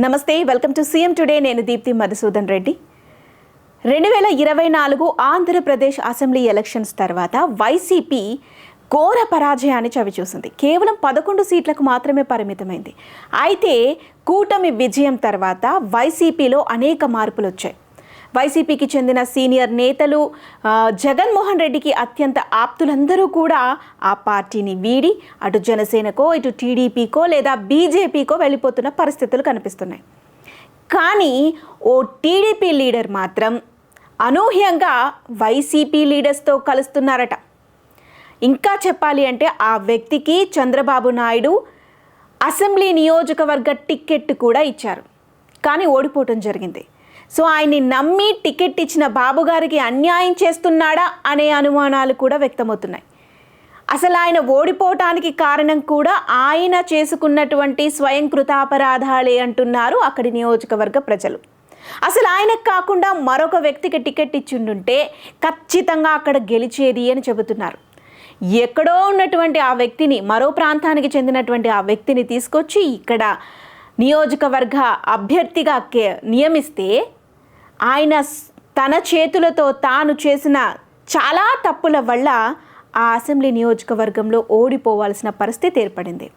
నమస్తే welcome to CM today. నేను దీప్తి మధుసూదన్ రెడ్డి. రెండు వేల ఇరవై నాలుగు ఆంధ్రప్రదేశ్ అసెంబ్లీ ఎలక్షన్స్ తర్వాత వైసీపీ ఘోర పరాజయాన్ని చవిచూసింది. కేవలం పదకొండు సీట్లకు మాత్రమే పరిమితమైంది. అయితే కూటమి విజయం తర్వాత వైసీపీలో అనేక మార్పులు వచ్చాయి వైసీపీకి చెందిన సీనియర్ నేతలు జగన్మోహన్ రెడ్డికి అత్యంత ఆప్తులందరూ కూడా ఆ పార్టీని వీడి అటు జనసేనకో ఇటు టీడీపీకో లేదా బీజేపీకో వెళ్ళిపోతున్న పరిస్థితులు కనిపిస్తున్నాయి. కానీ ఓ టీడీపీ లీడర్ మాత్రం అనూహ్యంగా వైసీపీ లీడర్స్తో కలుస్తున్నారట. ఇంకా చెప్పాలి అంటే ఆ వ్యక్తికి చంద్రబాబు నాయుడు అసెంబ్లీ నియోజకవర్గ టిక్కెట్ కూడా ఇచ్చారు. కానీ ఓడిపోవటం జరిగింది. సో ఆయన్ని నమ్మి టికెట్ ఇచ్చిన బాబు గారికి అన్యాయం చేస్తున్నాడా అనే అనుమానాలు కూడా వ్యక్తమవుతున్నాయి. అసలు ఆయన ఓడిపోవటానికి కారణం కూడా ఆయన చేసుకున్నటువంటి స్వయం కృతాపరాధాలే అంటున్నారు అక్కడి నియోజకవర్గ ప్రజలు. అసలు ఆయనకు కాకుండా మరొక వ్యక్తికి టికెట్ ఇచ్చిండుంటే ఖచ్చితంగా అక్కడ గెలిచేది అని చెబుతున్నారు. ఎక్కడో ఉన్నటువంటి ఆ వ్యక్తిని మరో ప్రాంతానికి చెందినటువంటి ఆ వ్యక్తిని తీసుకొచ్చి ఇక్కడ నియోజకవర్గ అభ్యర్థిగా కే- నియమిస్తే ఆయన తన చేతులతో తాను చేసిన చాలా తప్పుల వల్ల ఆ అసెంబ్లీ నియోజకవర్గంలో ఓడిపోవాల్సిన పరిస్థితి ఏర్పడింది.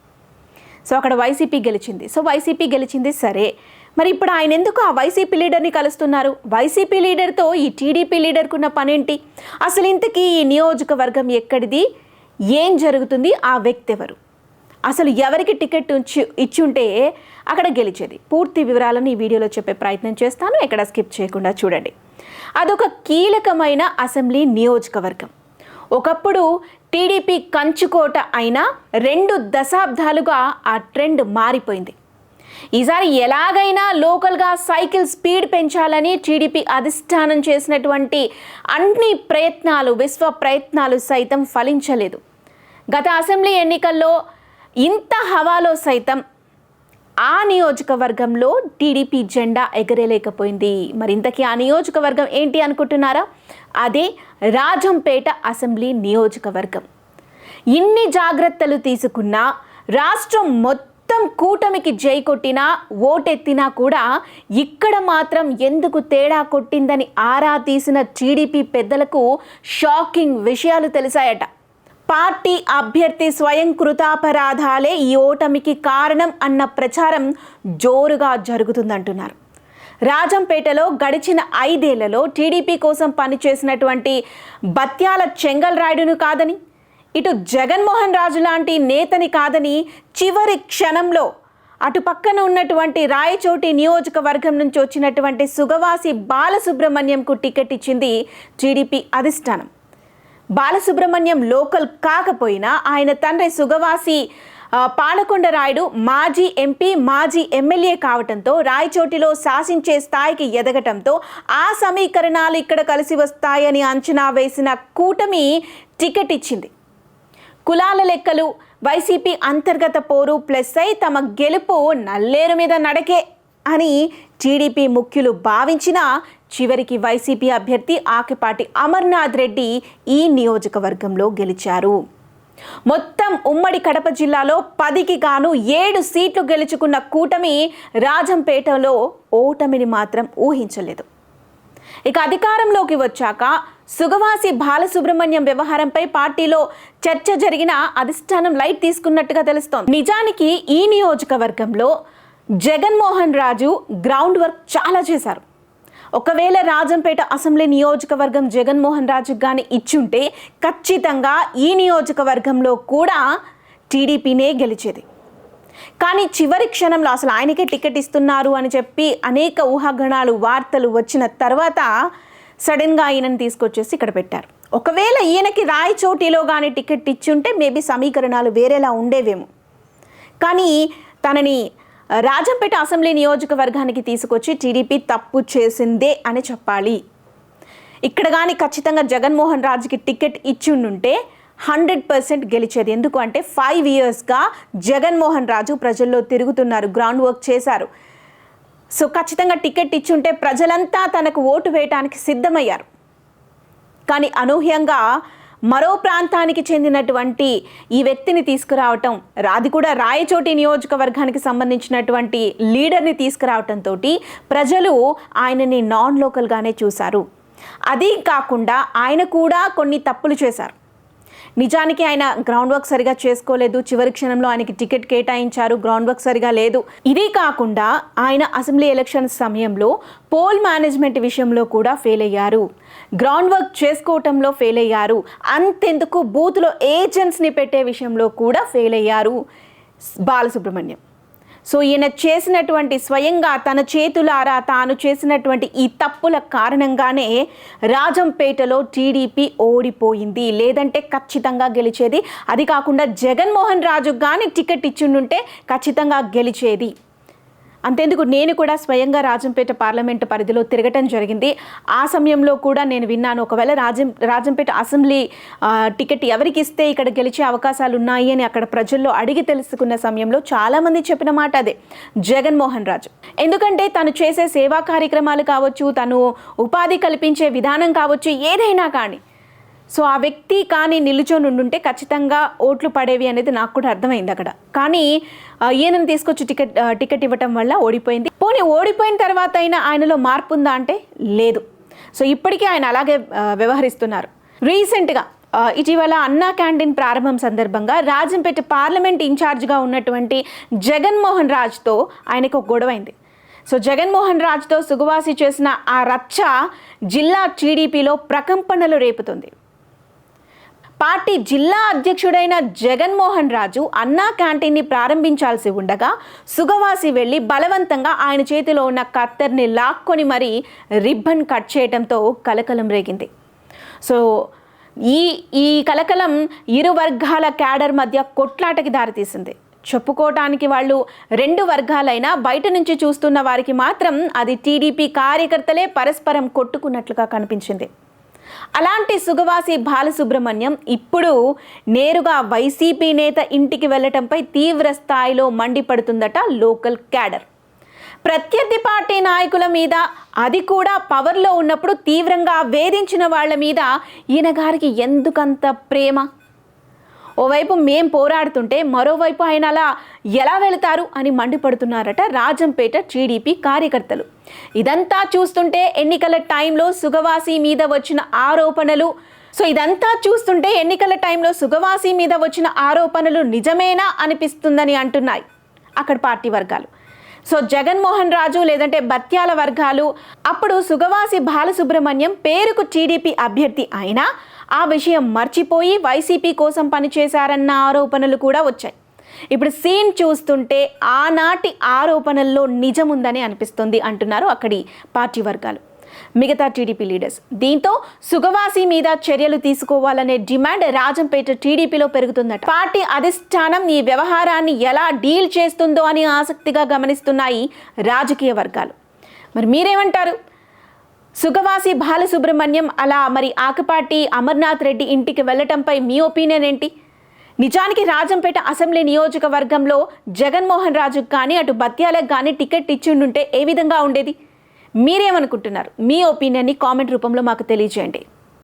సో అక్కడ వైసీపీ గెలిచింది. సో వైసీపీ గెలిచింది సరే. మరి ఇప్పుడు ఆయన ఎందుకు ఆ వైసీపీ లీడర్ని కలుస్తున్నారు? వైసీపీ లీడర్తో ఈ టీడీపీ లీడర్కున్న పనేంటి? అసలు ఇంతకీ ఈ నియోజకవర్గం ఎక్కడిది? ఏం జరుగుతుంది? ఆ వ్యక్తి ఎవరు? అసలు ఎవరికి టికెట్ ఉంచి ఇచ్చుంటే అక్కడ గెలిచేది. పూర్తి వివరాలను ఈ వీడియోలో చెప్పే ప్రయత్నం చేస్తాను. ఎక్కడ స్కిప్ చేయకుండా చూడండి. అదొక కీలకమైన అసెంబ్లీ నియోజకవర్గం. ఒకప్పుడు టీడీపీ కంచుకోట అయిన రెండు దశాబ్దాలుగా ఆ ట్రెండ్ మారిపోయింది. ఈసారి ఎలాగైనా లోకల్గా సైకిల్ స్పీడ్ పెంచాలని టీడీపీ అధిష్టానం చేసినటువంటి అన్ని ప్రయత్నాలు విశ్వ ప్రయత్నాలు సైతం ఫలించలేదు. గత అసెంబ్లీ ఎన్నికల్లో ఇంత హవాలో సైతం ఆ నియోజకవర్గంలో టీడీపీ జెండా ఎగరేలేకపోయింది. మరి ఇంతకీ ఆ నియోజకవర్గం ఏంటి అనుకుంటున్నారా? అదే రాజంపేట అసెంబ్లీ నియోజకవర్గం. ఇన్ని జాగ్రత్తలు తీసుకున్నా రాష్ట్రం మొత్తం కూటమికి జై కొట్టినా ఓటెత్తినా కూడా ఇక్కడ మాత్రం ఎందుకు తేడా కొట్టిందని ఆరా తీసిన టీడీపీ పెద్దలకు షాకింగ్ విషయాలు తెలిసాయట. పార్టీ అభ్యర్థి స్వయం కృతాపరాధాలే ఈ ఓటమికి కారణం అన్న ప్రచారం జోరుగా జరుగుతుందంటున్నారు. రాజంపేటలో గడిచిన ఐదేళ్ళలో టీడీపీ కోసం పనిచేసినటువంటి బత్యాల చెంగల్ రాయుడును కాదని ఇటు జగన్మోహన్ రాజు లాంటి నేతని కాదని చివరి క్షణంలో అటు పక్కన ఉన్నటువంటి రాయచోటి నియోజకవర్గం నుంచి వచ్చినటువంటి సుగవాసి బాలసుబ్రహ్మణ్యంకు టికెట్ ఇచ్చింది టీడీపీ అధిష్టానం. బాలసుబ్రహ్మణ్యం లోకల్ కాకపోయినా ఆయన తండ్రి సుగవాసి పాలకొండ రాయుడు మాజీ ఎంపీ మాజీ ఎమ్మెల్యే కావటంతో రాయచోటిలో శాసించే స్థాయికి ఎదగటంతో ఆ సమీకరణాలు ఇక్కడ కలిసి వస్తాయని అంచనా వేసిన కూటమి టికెట్ ఇచ్చింది. కులాల లెక్కలు వైసీపీ అంతర్గత పోరు ప్లస్ అయి తమ గెలుపు నల్లేరు మీద నడకే అని టీడీపీ ముఖ్యులు భావించిన చివరికి వైసీపీ అభ్యర్థి ఆకిపాటి అమర్నాథ్ రెడ్డి ఈ నియోజకవర్గంలో గెలిచారు. మొత్తం ఉమ్మడి కడప జిల్లాలో పదికి గాను ఏడు సీట్లు గెలుచుకున్న కూటమి రాజంపేటలో ఓటమిని మాత్రం ఊహించలేదు. ఇక అధికారంలోకి వచ్చాక సుగవాసి బాలసుబ్రహ్మణ్యం వ్యవహారంపై పార్టీలో చర్చ జరిగిన అధిష్టానం లైట్ తీసుకున్నట్టుగా తెలుస్తోంది. నిజానికి ఈ నియోజకవర్గంలో జగన్మోహన్ రాజు గ్రౌండ్ వర్క్ చాలా చేశారు. ఒకవేళ రాజంపేట అసెంబ్లీ నియోజకవర్గం జగన్మోహన్ రాజుకు కానీ ఇచ్చుంటే ఖచ్చితంగా ఈ నియోజకవర్గంలో కూడా టీడీపీనే గెలిచేది. కానీ చివరి క్షణంలో అసలు ఆయనకే టికెట్ ఇస్తున్నారు అని చెప్పి అనేక ఊహాగణాలు వార్తలు వచ్చిన తర్వాత సడన్గా ఈయనను తీసుకొచ్చేసి ఇక్కడ పెట్టారు. ఒకవేళ ఈయనకి రాయచోటిలో కానీ టికెట్ ఇచ్చుంటే మేబీ సమీకరణాలు వేరేలా ఉండేవేమో. కానీ తనని రాజంపేట అసెంబ్లీ నియోజకవర్గానికి తీసుకొచ్చి టీడీపీ తప్పు చేసిందే అని చెప్పాలి. ఇక్కడ కానీ ఖచ్చితంగా జగన్మోహన్ రాజుకి టికెట్ ఇచ్చిండుంటే హండ్రెడ్ పర్సెంట్ గెలిచేది. ఎందుకు అంటే ఫైవ్ ఇయర్స్గా జగన్మోహన్ రాజు ప్రజల్లో తిరుగుతున్నారు గ్రౌండ్ వర్క్ చేశారు. సో ఖచ్చితంగా టికెట్ ఇచ్చుంటే ప్రజలంతా తనకు ఓటు వేయటానికి సిద్ధమయ్యారు. కానీ అనూహ్యంగా మరో ప్రాంతానికి చెందినటువంటి ఈ వ్యక్తిని తీసుకురావటం రాది కూడా రాయచోటి నియోజకవర్గానికి సంబంధించినటువంటి లీడర్ని తీసుకురావటంతో ప్రజలు ఆయనని నాన్ లోకల్గానే చూశారు. అది కాకుండా ఆయన కూడా కొన్ని తప్పులు చేశారు. నిజానికి ఆయన గ్రౌండ్ వర్క్ సరిగా చేసుకోలేదు. చివరి క్షణంలో ఆయనకి టికెట్ కేటాయించారు. గ్రౌండ్ వర్క్ సరిగా లేదు. ఇదే కాకుండా ఆయన అసెంబ్లీ ఎలక్షన్ సమయంలో పోల్ మేనేజ్మెంట్ విషయంలో కూడా ఫెయిల్ అయ్యారు. గ్రౌండ్ వర్క్ చేసుకోవటంలో ఫెయిల్ అయ్యారు. అంతెందుకు? బూత్లో ఏజెంట్స్ని పెట్టే విషయంలో కూడా ఫెయిల్ అయ్యారు. బాలసుబ్రహ్మణ్యం. సో ఈయన చేసినటువంటి స్వయంగా తన చేతులారా తాను చేసినటువంటి ఈ తప్పుల కారణంగానే రాజంపేటలో టీడీపీ ఓడిపోయింది. లేదంటే ఖచ్చితంగా గెలిచేది. అది కాకుండా జగన్మోహన్ రాజు కానీ టికెట్ ఇచ్చిండుంటే ఖచ్చితంగా గెలిచేది. అంతేందుకు నేను కూడా స్వయంగా రాజంపేట పార్లమెంటు పరిధిలో తిరగటం జరిగింది. ఆ సమయంలో కూడా నేను విన్నాను ఒకవేళ రాజం రాజంపేట అసెంబ్లీ టికెట్ ఎవరికి ఇస్తే ఇక్కడ గెలిచే అవకాశాలు ఉన్నాయి అని అక్కడ ప్రజల్లో అడిగి తెలుసుకున్న సమయంలో చాలామంది చెప్పిన మాట అదే జగన్మోహన్ రాజు. ఎందుకంటే తను చేసే సేవా కార్యక్రమాలు కావచ్చు తను ఉపాధి కల్పించే విధానం కావచ్చు ఏదైనా కానీ సో ఆ వ్యక్తి కానీ నిలుచొని ఉండుంటే ఖచ్చితంగా ఓట్లు పడేవి అనేది నాకు కూడా అర్థమైంది అక్కడ. కానీ ఈయనను తీసుకొచ్చి టికెట్ టికెట్ ఇవ్వటం వల్ల ఓడిపోయింది. పోనీ ఓడిపోయిన తర్వాత అయినా ఆయనలో మార్పు ఉందా అంటే లేదు. సో ఇప్పటికీ ఆయన అలాగే వ్యవహరిస్తున్నారు. రీసెంట్గా ఇటీవల అన్నా క్యాంటీన్ ప్రారంభం సందర్భంగా రాజంపేట పార్లమెంట్ ఇన్ఛార్జ్గా ఉన్నటువంటి జగన్మోహన్ రాజ్తో ఆయనకు ఒక గొడవైంది సో జగన్మోహన్ రాజ్తో సుగవాసి చేసిన ఆ రచ్చ జిల్లా టీడీపీలో ప్రకంపనలు రేపుతుంది. పార్టీ జిల్లా అధ్యక్షుడైన జగన్మోహన్ రాజు అన్నా క్యాంటీన్ని ప్రారంభించాల్సి ఉండగా సుగవాసి వెళ్ళి బలవంతంగా ఆయన చేతిలో ఉన్న కత్తెర్ని లాక్కొని మరీ రిబ్బన్ కట్ చేయడంతో కలకలం రేగింది. సో ఈ ఈ కలకలం ఇరు వర్గాల క్యాడర్ మధ్య కొట్లాటకి దారితీసింది. చెప్పుకోవటానికి వాళ్ళు రెండు వర్గాలైనా బయట నుంచి చూస్తున్న వారికి మాత్రం అది టీడీపీ కార్యకర్తలే పరస్పరం కొట్టుకున్నట్లుగా కనిపించింది. అలాంటి సుగవాసి బాలసుబ్రహ్మణ్యం ఇప్పుడు నేరుగా వైసీపీ నేత ఇంటికి వెళ్ళటంపై తీవ్ర స్థాయిలో మండిపడుతుందట లోకల్ క్యాడర్. ప్రత్యర్థి పార్టీ నాయకుల మీద అది కూడా పవర్లో ఉన్నప్పుడు తీవ్రంగా వేధించిన వాళ్ళ మీద ఈయన గారికి ఎందుకంత ప్రేమ? ఓవైపు మేం పోరాడుతుంటే మరోవైపు ఆయన అలా ఎలా వెళతారు అని మండిపడుతున్నారట రాజంపేట టీడీపీ కార్యకర్తలు. ఇదంతా చూస్తుంటే ఎన్నికల టైంలో సుగవాసి మీద వచ్చిన ఆరోపణలు. సో ఇదంతా చూస్తుంటే ఎన్నికల టైంలో సుగవాసి మీద వచ్చిన ఆరోపణలు నిజమేనా అనిపిస్తుందని అంటున్నాయి అక్కడ పార్టీ వర్గాలు. సో జగన్మోహన్ రాజు లేదంటే బత్యాల వర్గాలు. అప్పుడు సుగవాసి బాలసుబ్రహ్మణ్యం పేరుకు టీడీపీ అభ్యర్థి అయినా ఆ విషయం మర్చిపోయి వైసీపీ కోసం పనిచేశారన్న ఆరోపణలు కూడా వచ్చాయి. ఇప్పుడు సీన్ చూస్తుంటే ఆనాటి ఆరోపణల్లో నిజముందని అనిపిస్తుంది అంటున్నారు అక్కడి పార్టీ వర్గాలు. మిగతా టీడీపీ లీడర్స్. దీంతో సుగవాసి మీద చర్యలు తీసుకోవాలనే డిమాండ్ రాజంపేట టీడీపీలో పెరుగుతుందట. పార్టీ అధిష్టానం ఈ వ్యవహారాన్ని ఎలా డీల్ చేస్తుందో అని ఆసక్తిగా గమనిస్తున్నాయి రాజకీయ వర్గాలు. మరి మీరేమంటారు? సుగవాసి బాలసుబ్రహ్మణ్యం అలా మరి ఆకపాటి అమర్నాథ్ రెడ్డి ఇంటికి వెళ్ళటంపై మీ ఒపీనియన్ ఏంటి? నిజానికి రాజంపేట అసెంబ్లీ నియోజకవర్గంలో జగన్మోహన్ రాజుకు కానీ అటు బత్యాలకు కానీ టికెట్ ఇచ్చిండుంటే ఏ విధంగా ఉండేది? మీరేమనుకుంటున్నారు? మీ ఒపీనియన్ని కామెంట్ రూపంలో మాకు తెలియజేయండి.